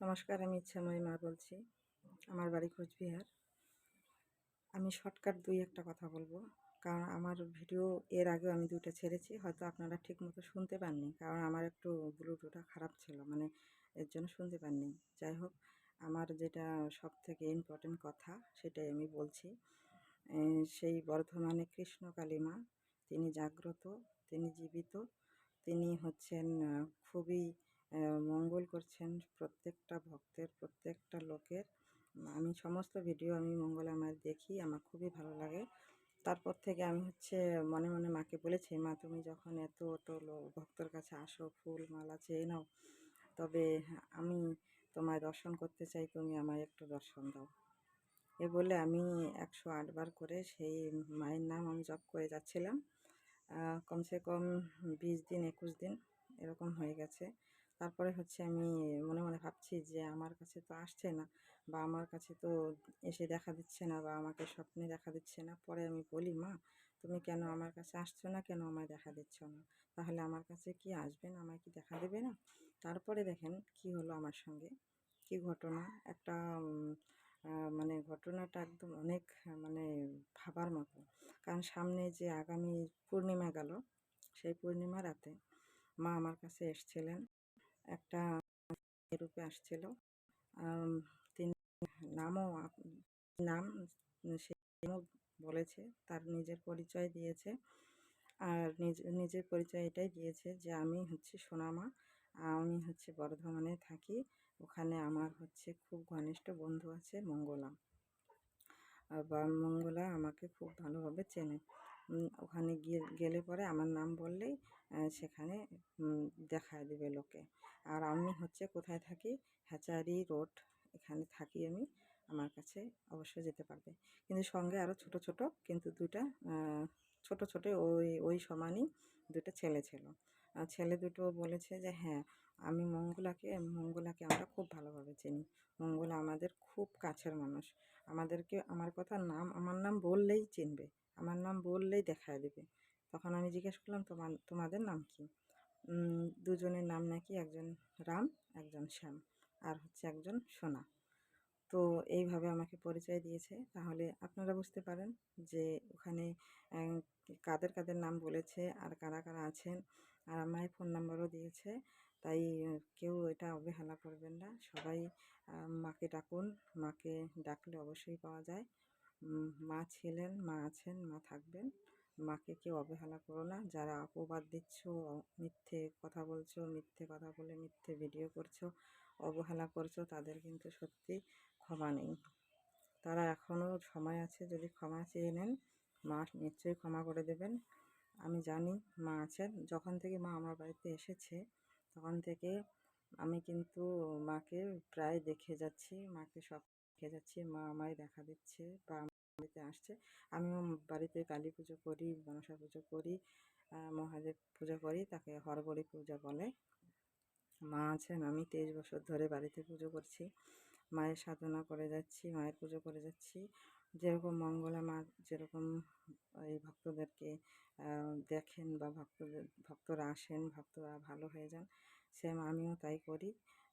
নমস্কার, আমি ইচ্ছাময়ী মা বলছি। আমার বাড়ি কোচবিহার। আমি শর্টকাট দুই একটা কথা বলব। কারণ আমার ভিডিও এর আগেও আমি দুটো ছেড়েছি, হয়তো আপনারা ঠিক মতো শুনতে পাননি। কারণ আমার একটু ব্লুটুথটা খারাপ ছিল মানে এর জন্য শুনতে পাননি। যাই হোক, আমার যেটা সব থেকে ইম্পর্টেন্ট কথা, সেটাই আমি বলছি। সেই বর্ধমানে কৃষ্ণকালী মা, তিনি জাগ্রত, তিনি জীবিত, তিনি হচ্ছেন খুবই মঙ্গল করছেন প্রত্যেকটা ভক্তের, প্রত্যেকটা লোকের। আমি সমস্ত ভিডিও আমি মঙ্গলামার দেখি, আমার খুবই ভালো লাগে। তারপর থেকে আমি হচ্ছে মনে মনে মাকে বলেছি, মা, তুমি যখন এত অত ভক্তর কাছে আসো, ফুল, মালা চেয়ে নাও, তবে আমি তোমায় দর্শন করতে চাই, তুমি আমায় একটু দর্শন দাও। এ বলে আমি একশো আটবার করে সেই মায়ের নাম আমি জপ করে যাচ্ছিলাম। কমসে কম বিশ দিন, একুশ দিন এরকম হয়ে গেছে। তারপরে হচ্ছে আমি মনে মনে ভাবছি যে আমার কাছে তো আসছে না বা আমার কাছে তো এসে দেখা দিচ্ছে না বা আমাকে স্বপ্নে দেখা দিচ্ছে না। পরে আমি বলি, মা, তুমি কেন আমার কাছে আসছো না? কেন আমায় দেখা দিচ্ছ না? তাহলে আমার কাছে কি আসবেন আমায় কি দেখা দেবে না? তারপরে দেখেন কি হলো আমার সঙ্গে। কি ঘটনা? একটা মানে ঘটনাটা একদম অনেক মানে ভাবার মতো। কারণ সামনে যে আগামী পূর্ণিমা গেল, সেই পূর্ণিমা রাতে মা আমার কাছে এসছিলেন। একটা রূপে আসছিল। তিনি নামও নাম সে বলেছে, তার নিজের পরিচয় দিয়েছে। আর নিজের পরিচয় এটাই দিয়েছে যে আমি হচ্ছে সোনামা, আমি হচ্ছে বর্ধমানে থাকি। ওখানে আমার হচ্ছে খুব ঘনিষ্ঠ বন্ধু আছে মঙ্গলা। বা মঙ্গলা আমাকে খুব ভালোভাবে চেনে। ওখানে গিয়ে গেলে পরে আমার নাম বললেই সেখানে দেখায় দেবে লোকে। আর আমি হচ্ছে কোথায় থাকি, হ্যাচারি রোড, এখানে থাকি আমি, আমার কাছে অবশ্যই যেতে পারবে। কিন্তু সঙ্গে আরও ছোট ছোট, কিন্তু দুইটা ছোট ছোট ওই ওই সমানই দুটো ছেলে ছিল। ছেলে দুটো বলেছে যে হ্যাঁ আমি মঙ্গলাকে মঙ্গলাকে আমরা খুব ভালোভাবে চিনি। মঙ্গলা আমাদের খুব কাছের মানুষ। আমাদেরকে, আমার কথা নাম, আমার নাম বললেই চিনবে। আমার নাম বললেই দেখায় দেবে। তখন আমি জিজ্ঞেস করলাম, তোমার, তোমাদের নাম কি? দুজনের নাম নাকি একজন রাম, একজন শ্যাম, আর হচ্ছে একজন সোনা। তো এইভাবে আমাকে পরিচয় দিয়েছে। তাহলে আপনারা বুঝতে পারেন যে, ওখানে কাদের কাদের নাম বলেছে আর কারা কারা আছেন। আর আমার ফোন নাম্বারও দিয়েছে। তাই কেউ এটা অবহেলা করবেন না। সবাই মাকে ডাকুন। মাকে ডাকলে অবশ্যই পাওয়া যায়। মা ছিলেন, মা আছেন, মা থাকবেন। মাকে কেউ অবহেলা করো না। যারা অপবাদ দিচ্ছ, মিথ্যে কথা বলছো, মিথ্যে কথা বলে মিথ্যে ভিডিও করছ, অবহেলা করছ, তাদের কিন্তু সত্যি ক্ষমা নেই। তারা এখনও সময় আছে, যদি ক্ষমা চেয়ে নেন, মা নিশ্চয়ই ক্ষমা করে দেবেন। আমি জানি মা আছেন। যখন থেকে মা আমার বাড়িতে এসেছে, তখন থেকে আমি কিন্তু মাকে প্রায় দেখে যাচ্ছি। মাকে সব দেখে যাচ্ছি। মা আমায় দেখা দিচ্ছে বা বাড়িতে আসছে। আমিও বাড়িতে কালী পুজো করি, মনসা পুজো করি মহাদেব পুজো করি, তাকে হরবড়ি পূজা বলে। মা আছেন, আমি তেইশ বছর ধরে বাড়িতে পুজো করছি। মায়ের সাধনা করে যাচ্ছি, মায়ের পুজো করে যাচ্ছি। যেরকম মঙ্গলা মা, যেরকম এই ভক্তদেরকে দেখেন বা ভক্তদের ভক্তরা আসেন, ভক্তরা ভালো হয়ে যান, সেম আমিও তাই করি।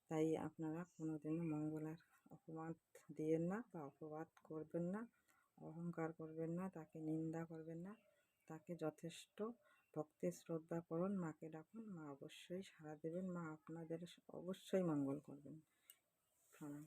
তাই আপনারা কোনো দিনও মঙ্গলার অপবাদ দিয়েন না বা অপবাদ করবেন না, অহংকার করবেন না, তাকে নিন্দা করবেন না, তাকে যথেষ্ট ভক্তি শ্রদ্ধা করুন, মাকে ডাকুন, মা অবশ্যই সাড়া দেবেন, মা আপনাদের অবশ্যই মঙ্গল করবেন। প্রণাম।